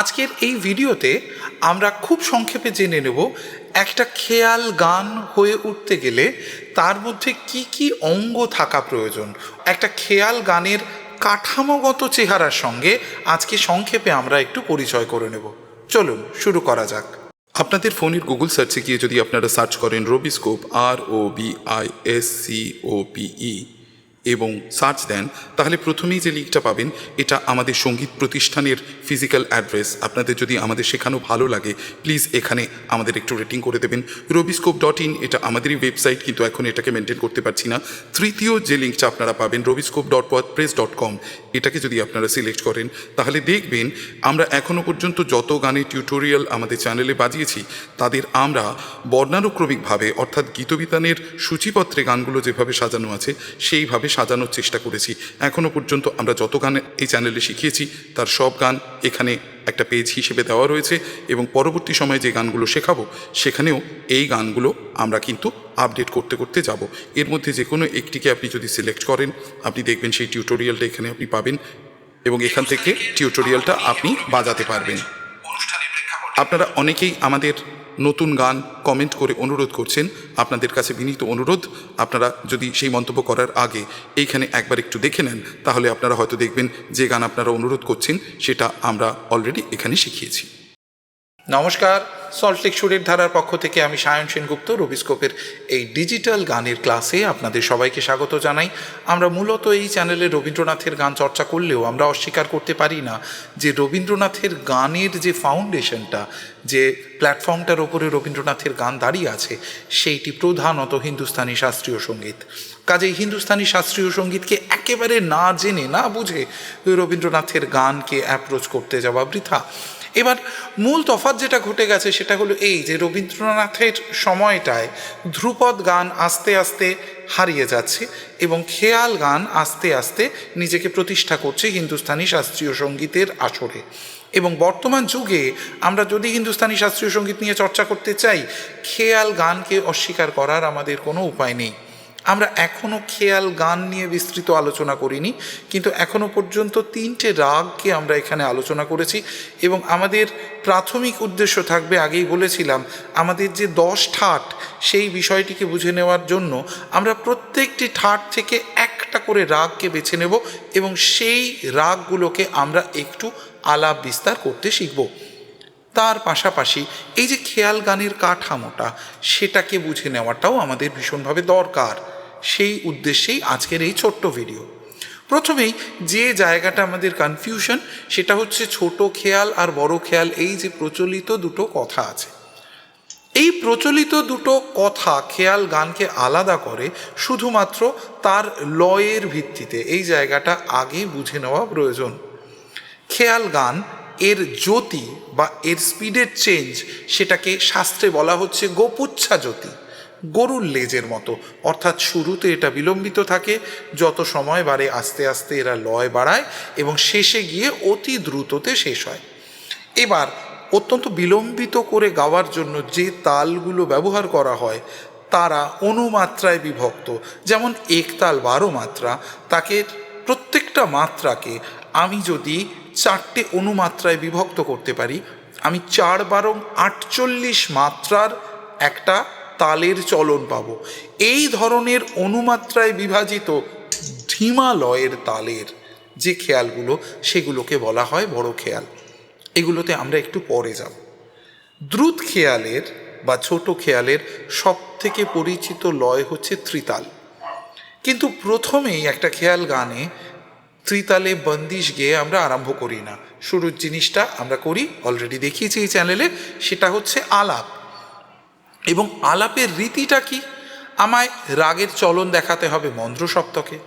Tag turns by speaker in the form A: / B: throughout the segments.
A: আজকের এই ভিডিওতে আমরা খুব সংক্ষেপে জেনে নেব একটা খেয়াল গান হয়ে উঠতে গেলে তার মধ্যে কি কি অঙ্গ থাকা প্রয়োজন। একটা খেয়াল গানের কাঠামোগত চেহারার সঙ্গে আজকে সংক্ষেপে আমরা একটু পরিচয় করে নেব। চলুন, শুরু করা যাক।
B: আপনাদের ফোনের গুগল সার্চে গিয়ে যদি আপনারা সার্চ করেন Robiscope, R O B I S C O P এবং সার্চ দেন, তাহলে প্রথমেই যে লিঙ্কটা পাবেন, এটা আমাদের সংগীত প্রতিষ্ঠানের ফিজিক্যাল অ্যাড্রেস আপনাদের যদি আমাদের শেখানো ভালো লাগে প্লিজ এখানে আমাদের একটু রেটিং করে দেবেন। রবিস্কোপ ডট ইন এটা আমাদেরই ওয়েবসাইট কিন্তু এখন এটাকে মেনটেন করতে পারছি না। তৃতীয় যে লিঙ্কটা আপনারা পাবেন Robiscope dot press dot com এটাকে যদি আপনারা সিলেক্ট করেন, তাহলে দেখবেন আমরা এখনও পর্যন্ত যত গানের টিউটোরিয়াল আমাদের চ্যানেলে বাজিয়েছি, তাদের আমরা বর্ণানুক্রমিকভাবে, অর্থাৎ গীতবিতানের সূচিপত্রে গানগুলো যেভাবে সাজানো আছে, সেইভাবে সাজানোর চেষ্টা করেছি। এখনও পর্যন্ত আমরা যত গান এই চ্যানেলে শিখিয়েছি, তার সব গান এখানে একটা পেজ হিসেবে দেওয়া রয়েছে এবং পরবর্তী সময়ে যে গানগুলো শেখাবো, সেখানেও এই গানগুলো আমরা কিন্তু আপডেট করতে করতে যাব। এর মধ্যে যে কোনো একটিকে আপনি যদি সিলেক্ট করেন, আপনি দেখবেন সেই টিউটোরিয়ালটা এখানে আপনি পাবেন এবং এখান থেকে টিউটোরিয়ালটা আপনি বাজাতে পারবেন। আপনারা অনেকেই আমাদের নতুন গান কমেন্ট করে অনুরোধ করছেন, আপনাদের কাছে বিনীত অনুরোধ। আপনারা যদি সেই মন্তব্য করার আগে এইখানে একবার একটু দেখে নেন, তাহলে আপনারা হয়তো দেখবেন যে গান আপনারা অনুরোধ করছেন, সেটা আমরা অলরেডি এখানে শিখিয়েছি।
A: নমস্কার সল্টলেক সুরের ধারার পক্ষ থেকে আমি সায়ন সেনগুপ্ত রবিস্কোপের এই ডিজিটাল গানের ক্লাসে আপনাদের সবাইকে স্বাগত জানাই। আমরা মূলত এই চ্যানেলে রবীন্দ্রনাথের গান চর্চা করলেও আমরা অস্বীকার করতে পারি না যে রবীন্দ্রনাথের গানের যে ফাউন্ডেশনটা যে প্ল্যাটফর্মটার ওপরে রবীন্দ্রনাথের গান দাঁড়িয়ে আছে, সেইটি প্রধানত হিন্দুস্তানি শাস্ত্রীয় সংগীত। কাজেই হিন্দুস্তানি শাস্ত্রীয় সঙ্গীতকে একেবারে না জেনে, না বুঝে রবীন্দ্রনাথের গানকে অ্যাপ্রোচ করতে যাওয়া বৃথা। এবার মূল তফাৎ যেটা ঘটে গেছে সেটা হলো এই যে রবীন্দ্রনাথের সময়টায় ধ্রুপদ গান আস্তে আস্তে হারিয়ে যাচ্ছে এবং খেয়াল গান আস্তে আস্তে নিজেকে প্রতিষ্ঠা করছে হিন্দুস্তানি শাস্ত্রীয় সঙ্গীতের আসরে। এবং বর্তমান যুগে আমরা যদি হিন্দুস্তানি শাস্ত্রীয় সংগীত নিয়ে চর্চা করতে চাই, খেয়াল গানকে অস্বীকার করার আমাদের কোনো উপায় নেই। আমরা এখনও খেয়াল, গান নিয়ে বিস্তৃত আলোচনা করিনি, কিন্তু এখনও পর্যন্ত তিনটে রাগকে আমরা এখানে আলোচনা করেছি এবং আমাদের প্রাথমিক উদ্দেশ্য থাকবে, আগেই বলেছিলাম, আমাদের যে দশ ঠাট, সেই বিষয়টিকে বুঝে নেওয়ার জন্য আমরা প্রত্যেকটি ঠাট থেকে একটা করে রাগকে বেছে নেব এবং সেই রাগগুলোকে আমরা একটু আলাপ বিস্তার করতে শিখব। তার পাশাপাশি এই যে খেয়াল গানের কাঠামোটা, সেটাকে বুঝে নেওয়াটাও আমাদের ভীষণভাবে দরকার। সেই উদ্দেশ্যেই আজকের এই ছোট্ট ভিডিও প্রথমেই যে জায়গাটা আমাদের কনফিউশন সেটা হচ্ছে ছোট খেয়াল আর বড় খেয়াল, এই যে প্রচলিত দুটো কথা আছে। এই প্রচলিত দুটো কথা খেয়াল গানকে আলাদা করে শুধুমাত্র তার লয়ের ভিত্তিতে, এই জায়গাটা আগে বুঝে নেওয়া প্রয়োজন। খেয়াল গান এর জ্যোতি বা এর স্পিডের চেঞ্জ সেটাকে শাস্ত্রে বলা হচ্ছে গোপুচ্ছা জ্যোতি। গরুর লেজের মতো। অর্থাৎ শুরুতে এটা বিলম্বিত থাকে, যত সময় বাড়ে আস্তে আস্তে এরা লয় বাড়ায় এবং শেষে গিয়ে অতি দ্রুততে শেষ হয়। এবার অত্যন্ত বিলম্বিত করে গাওয়ার জন্য যে তালগুলো ব্যবহার করা হয়, তারা অনুমাত্রায় বিভক্ত। যেমন একতাল বারো মাত্রা, তাকে প্রত্যেকটা মাত্রাকে আমি যদি চারটে অনুমাত্রায় বিভক্ত করতে পারি, আমি চার বারং আটচল্লিশ মাত্রার একটা তালের চলন পাবো। এই ধরনের অনুমাত্রায় বিভাজিত হিমালয়ের তালের যে খেয়ালগুলো, সেগুলোকে বলা হয় বড় খেয়াল। এগুলোতে আমরা একটু পরে যাব। দ্রুত খেয়ালের বা ছোট খেয়ালের সব থেকে পরিচিত লয় হচ্ছে ত্রিতাল। কিন্তু প্রথমেই একটা খেয়াল গানে ত্রিতালে বন্দিশ গেয়ে আমরা আরম্ভ করি না। শুরুর জিনিসটা আমরা করি, অলরেডি দেখিয়েছি এই চ্যানেলে, সেটা হচ্ছে আলাপ। এবং আলাপের রীতিটা কি? আমায় রাগের চলন দেখাতে হবে মন্দ্র সপ্তকে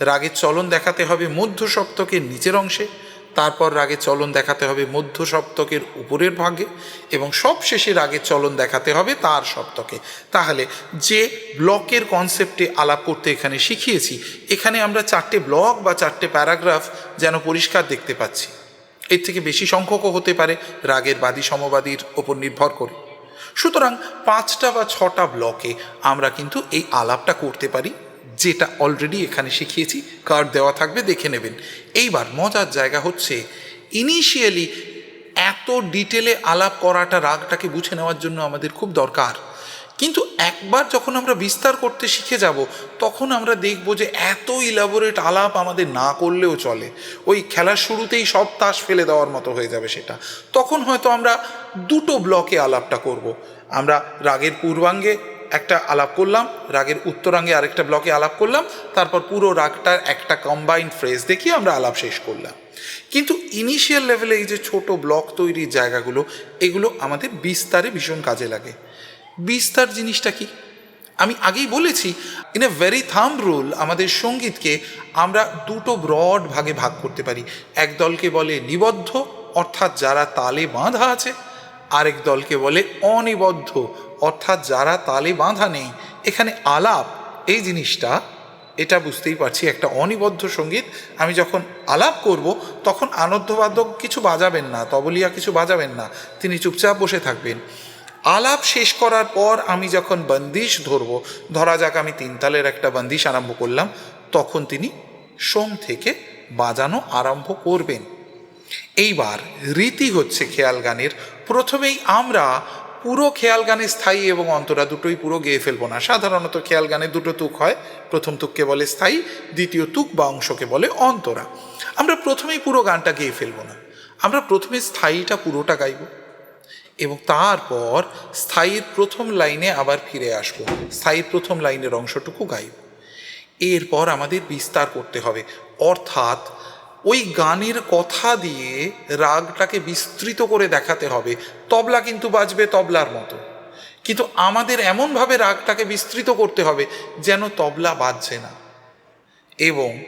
A: রাগের চলন দেখাতে হবে মধ্য সপ্তকের নিচের অংশে, তারপর রাগের চলন দেখাতে হবে মধ্য সপ্তকের উপরের ভাগে, এবং সব শেষে রাগের চলন দেখাতে হবে তার সপ্তকে। তাহলে যে ব্লকের কনসেপ্টে আলাপ করতে এখানে শিখিয়েছি, এখানে আমরা চারটে ব্লক বা চারটে প্যারাগ্রাফ যেন পরিষ্কার দেখতে পাচ্ছি। এর থেকে বেশি সংখ্যকও হতে পারে রাগের বাদী সমবাদীর ওপর নির্ভর করে। সুতরাং পাঁচটা বা ছটা ব্লকে আমরা কিন্তু এই আলাপটা করতে পারি, যেটা অলরেডি এখানে শিখিয়েছি। কার্ড দেওয়া থাকবে, দেখে নেবেন। এইবার মজার জায়গা হচ্ছে ইনিশিয়ালি এত ডিটেলে আলাপ করাটা রাগটাকে বুঝে নেওয়ার জন্য আমাদের খুব দরকার। কিন্তু একবার যখন আমরা বিস্তার করতে শিখে যাব, তখন আমরা দেখব যে এত ইলাবোরেট আলাপ আমাদের না করলেও চলে। ওই খেলার শুরুতেই সব তাস ফেলে দেওয়ার মতো হয়ে যাবে সেটা। তখন হয়তো আমরা দুটো ব্লকে আলাপটা করব। আমরা রাগের পূর্বাঙ্গে একটা আলাপ করলাম, রাগের উত্তরাঙ্গে আরেকটা ব্লকে আলাপ করলাম, তারপর পুরো রাগটার একটা কম্বাইন্ড ফ্রেজ দেখিয়ে আমরা আলাপ শেষ করলাম। কিন্তু ইনিশিয়াল লেভেলে এই যে ছোট ব্লক তৈরির জায়গাগুলো, এগুলো আমাদের বিস্তারে ভীষণ কাজে লাগে। বিস্তার জিনিসটা কি? আমি আগেই বলেছি in a very thumb rule আমাদের সঙ্গীতকে আমরা দুটো ব্রড ভাগে ভাগ করতে পারি। এক দলকে বলে নিবদ্ধ, অর্থাৎ যারা তালে বাঁধা আছে। আরেক দলকে বলে অনিবদ্ধ, অর্থাৎ যারা তালে বাঁধা নেই। এখানে আলাপ, এই জিনিসটা, এটা বুঝতেই পারছি, একটা অনিবদ্ধ সংগীত। আমি যখন আলাপ করব, তখন আনন্দবাদক কিছু বাজাবেন না, তবলিয়া কিছু বাজাবেন না। তিনি চুপচাপ বসে থাকবেন। আলাপ শেষ করার পর আমি যখন বন্দিশ ধরব, ধরা যাক আমি তিনতালের একটা বন্দিশ আরম্ভ করলাম, তখন তিনি সোম থেকে বাজানো আরম্ভ করবেন। এইবার রীতি হচ্ছে খেয়াল গানের, প্রথমেই আমরা পুরো খেয়াল গানে স্থায়ী এবং অন্তরা দুটোই পুরো গেয়ে ফেলব না। সাধারণত খেয়াল গানে দুটো তুক হয়, প্রথম তুককে বলে স্থায়ী, দ্বিতীয় তুক বা অংশকে বলে অন্তরা। আমরা প্রথমেই পুরো গানটা গেয়ে ফেলব না। আমরা প্রথমে স্থায়ীটা পুরোটা গাইবো। এবং তারপর স্থায়ীর প্রথম লাইনে আবার ফিরে আসব। স্থায়ীর প্রথম লাইনের অংশটুকু গাইব। এরপর আমাদের বিস্তার করতে হবে। অর্থাৎ ওই গানের কথা দিয়ে রাগটাকে বিস্তৃত করে দেখাতে হবে। তবলা কিন্তু বাজবে তবলার মতো। কিন্তু আমাদের এমনভাবে রাগটাকে বিস্তৃত করতে হবে যেন তবলা বাজছে না। এবং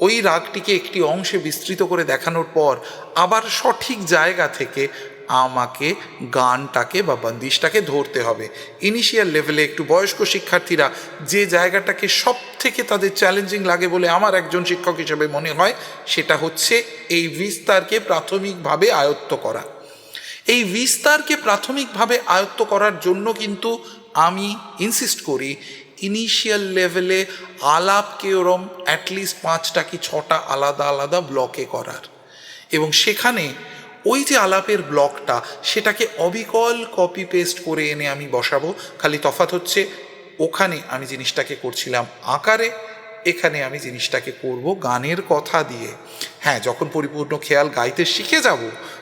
A: ওই রাগটিকে একটি অংশে বিস্তৃত করে দেখানোর পর আবার সঠিক জায়গা থেকে আমাকে গানটাকে বা বন্দিশটাকে ধরতে হবে। ইনিশিয়াল লেভেলে একটু বয়স্ক শিক্ষার্থীরা যে জায়গাটাকে সব থেকে তাদের চ্যালেঞ্জিং লাগে বলে আমার একজন শিক্ষক হিসেবে মনে হয়, সেটা হচ্ছে এই বিস্তারকে প্রাথমিকভাবে আয়ত্ত করা। এই বিস্তারকে প্রাথমিকভাবে আয়ত্ত করার জন্য কিন্তু আমি ইনসিস্ট করি ইনিশিয়াল লেভেলে আলাপকে ওরম অ্যাটলিস্ট পাঁচটা কি ছটা আলাদা আলাদা ব্লকে করার। এবং সেখানে ওই যে আলাপের ব্লকটা, সেটাকে অবিকল কপি পেস্ট করে এনে আমি বসাবো। খালি তফাৎ হচ্ছে, ওখানে আমি জিনিসটাকে করছিলাম আকারে, এখানে আমি জিনিসটাকে করব গানের কথা দিয়ে। হ্যাঁ যখন পরিপূর্ণ খেয়াল গাইতে শিখে যাব,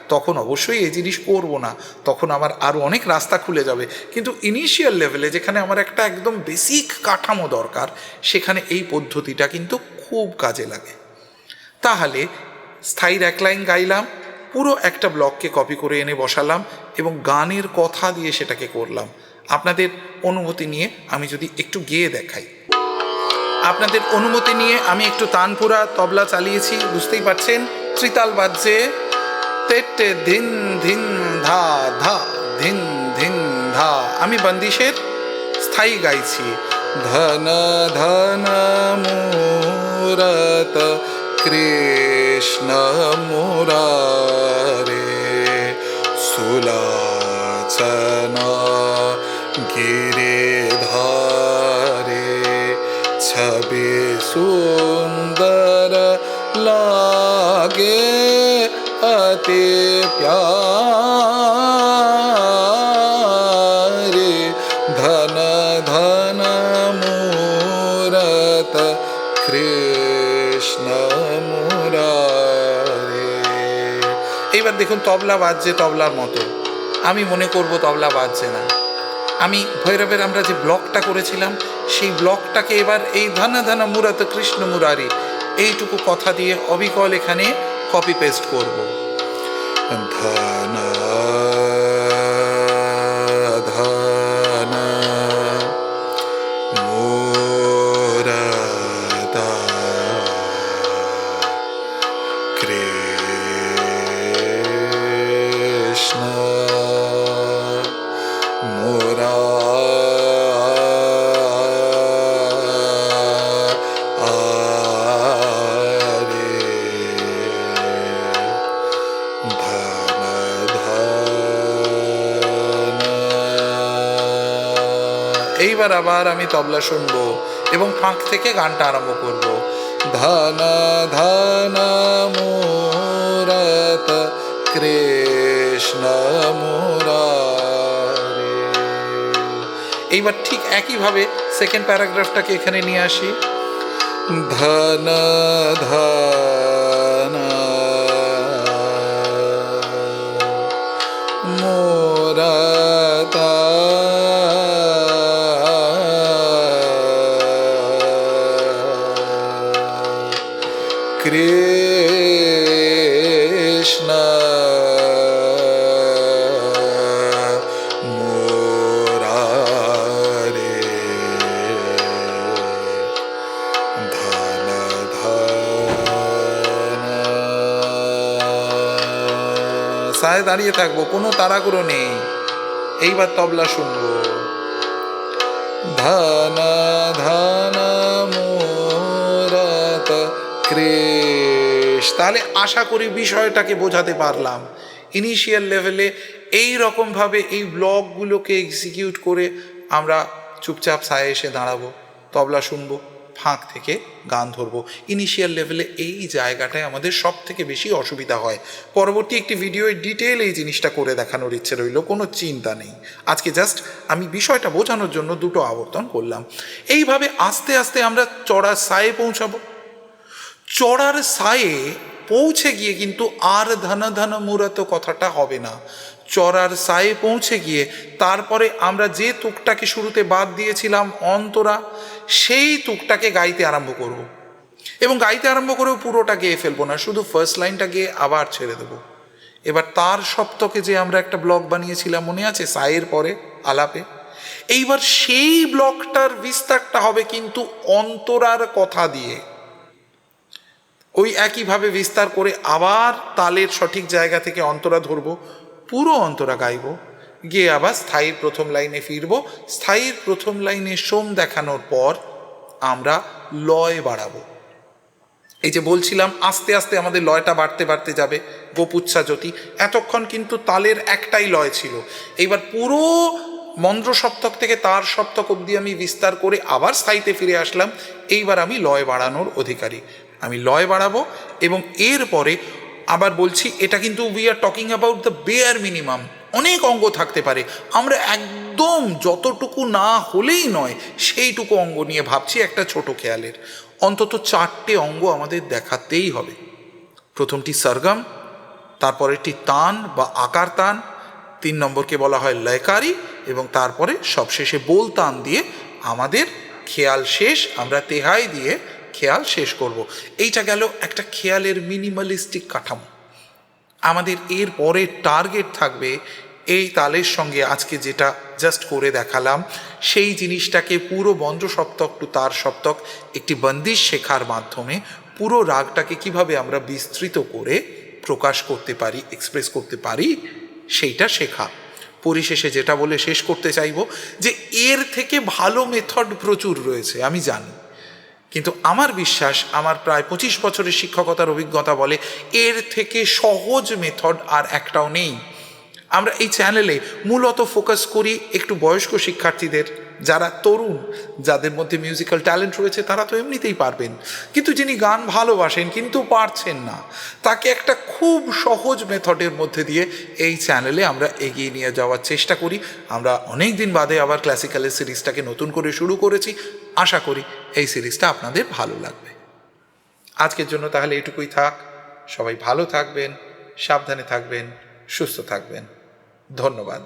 A: তখন অবশ্যই এই জিনিস করব না। তখন আমার আরও অনেক রাস্তা খুলে যাবে। কিন্তু ইনিশিয়াল লেভেলে যেখানে আমার একটা একদম বেসিক কাঠামো দরকার, সেখানে এই পদ্ধতিটা কিন্তু খুব কাজে লাগে। তাহলে স্থায়ীর এক লাইন গাইলাম পুরো একটা ব্লককে কপি করে এনে বসালাম এবং গানের কথা দিয়ে সেটাকে করলাম। আপনাদের অনুমতি নিয়ে আমি যদি একটু গেয়ে দেখাই। আপনাদের অনুমতি নিয়ে আমি একটু তানপুরা তবলা চালিয়েছি, বুঝতেই পারছেন? ত্রিতাল বাজছে। তেটে ধিন ধিন ধা ধা ধিন ধিন ধা। আমি বন্দিশের স্থায়ী গাইছি। ধন ধন মূরত कृष्ण मुरारे सुलाचना गिरि छवि सुन्दर लागे अति प्यारे धन धन मूरत कृष्ण मू দেখুন তবলা বাজছে তবলার মতো। আমি মনে করব তবলা বাজছে না। আমি ভৈরবের আমরা যে ব্লকটা করেছিলাম, সেই ব্লকটাকে এবার এই ধানা ধানা মুরাত কৃষ্ণ মুরারি, এইটুকু কথা দিয়ে অবিকল এখানে কপি পেস্ট করব। ধন এইবার আবার আমি তবলা শুনব এবং ফাঁক থেকে গানটা আরম্ভ করব। ধন ধন, মূরত, কৃষ্ণ এইবার ঠিক একইভাবে সেকেন্ড প্যারাগ্রাফটাকে এখানে নিয়ে আসি। ধন ধন সায় দাঁড়িয়ে থাকব, কোনো তাড়াগুড়ো নেই। এইবার তবলা শুনব। ধন ধন মোরত তাহলে আশা করি বিষয়টাকে বোঝাতে পারলাম। ইনিশিয়াল লেভেলে এই রকমভাবে এই ব্লগগুলোকে এক্সিকিউট করে আমরা চুপচাপ সায় এসে দাঁড়াবো। তবলা শুনব। ফাঁক থেকে গান ধরবো। ইনিশিয়াল লেভেলে এই জায়গাটায় আমাদের সব থেকে বেশি অসুবিধা হয়। পরবর্তী একটি ভিডিওয়ে ডিটেল এই জিনিসটা করে দেখানোর ইচ্ছে রইল, কোনো চিন্তা নেই। আজকে জাস্ট আমি বিষয়টা বোঝানোর জন্য দুটো আবর্তন করলাম। এইভাবে আস্তে আস্তে আমরা চড়ার সায়ে পৌঁছাবো। চড়ার সায়ে পৌঁছে গিয়ে কিন্তু আর ধন ধন মূরত কথাটা হবে না। চড়ার সায়ে পৌঁছে গিয়ে তারপরে আমরা যে তুকটাকে শুরুতে বাদ দিয়েছিলাম অন্তরা, সেই তুকটাকে গাইতে আরম্ভ করব। এবং গাইতে আরম্ভ করেও পুরোটা গেয়ে ফেলব না, শুধু ফার্স্ট লাইনটা গিয়ে আবার ছেড়ে দেবো। এবার তার সপ্তকে যে আমরা একটা ব্লক বানিয়েছিলাম, মনে আছে? সায়ের পরে, আলাপে। এইবার সেই ব্লকটার বিস্তারটা হবে কিন্তু অন্তরার কথা দিয়ে। ওই একইভাবে বিস্তার করে আবার তালের সঠিক জায়গা থেকে অন্তরা ধরবো, পুরো অন্তরা গাইব, গিয়ে আবার স্থায়ীর প্রথম লাইনে ফিরব। স্থায়ীর প্রথম লাইনে সোম দেখানোর পর আমরা লয় বাড়াবো। এই যে বলছিলাম, আস্তে আস্তে আমাদের লয়টা বাড়তে বাড়তে যাবে, গোপুচ্ছা জ্যোতি। এতক্ষণ কিন্তু তালের একটাই লয় ছিল। এইবার পুরো মন্দ্র সপ্তক থেকে তার সপ্তক অবধি আমি বিস্তার করে আবার স্থায়ীতে ফিরে আসলাম। এইবার আমি লয় বাড়ানোর অধিকারী। আমি লয় বাড়াবো এবং এরপরে আবার বলছি, এটা কিন্তু we are talking about the bare minimum অনেক অঙ্গ থাকতে পারে। আমরা একদম যতটুকু না হলেই নয়, সেইটুকু অঙ্গ নিয়ে ভাবছি একটা ছোট খেয়ালের। অন্তত চারটে অঙ্গ আমাদের দেখাতেই হবে। প্রথমটি সরগম, তারপরেরটি তান বা আকার তান, তিন নম্বরকে বলা হয় লয়কারি এবং তারপরে সবশেষে বোল তান দিয়ে আমাদের খেয়াল শেষ, আমরা তেহাই দিয়ে খেয়াল শেষ করব। এইটা গেল একটা খেয়ালের মিনিমালিস্টিক কাঠামো। আমাদের এর পরে টার্গেট থাকবে এই তালের সঙ্গে আজকে যেটা জাস্ট করে দেখালাম। সেই জিনিসটাকে পুরো বন্ধ সপ্তক টু তার সপ্তক একটি বন্দিশ শেখার মাধ্যমে পুরো রাগটাকে কীভাবে আমরা বিস্তৃত করে প্রকাশ করতে পারি এক্সপ্রেস করতে পারি, সেইটা শেখা। পরিশেষে যেটা বলে শেষ করতে চাইব যে এর থেকে ভালো মেথড প্রচুর রয়েছে, আমি জানি। কিন্তু আমার বিশ্বাস, আমার প্রায় পঁচিশ বছরের শিক্ষকতার অভিজ্ঞতা বলে এর থেকে সহজ মেথড আর একটাও নেই। আমরা এই চ্যানেলে মূলত ফোকাস করি একটু বয়স্ক শিক্ষার্থীদের, যারা তরুণ, যাদের মধ্যে মিউজিক্যাল ট্যালেন্ট রয়েছে, তারা তো এমনিতেই পারবেন। কিন্তু যিনি গান ভালোবাসেন, কিন্তু পারছেন না, তাকে একটা খুব সহজ মেথডের মধ্যে দিয়ে এই চ্যানেলে আমরা এগিয়ে নিয়ে যাওয়ার চেষ্টা করি। আমরা অনেক দিন বাদে আবার ক্লাসিক্যালের সিরিজটাকে নতুন করে শুরু করেছি। আশা করি এই সিরিজটা আপনাদের ভালো লাগবে। আজকের জন্য তাহলে এটুকুই থাক। সবাই ভালো থাকবেন, সাবধানে থাকবেন, সুস্থ থাকবেন। ধন্যবাদ।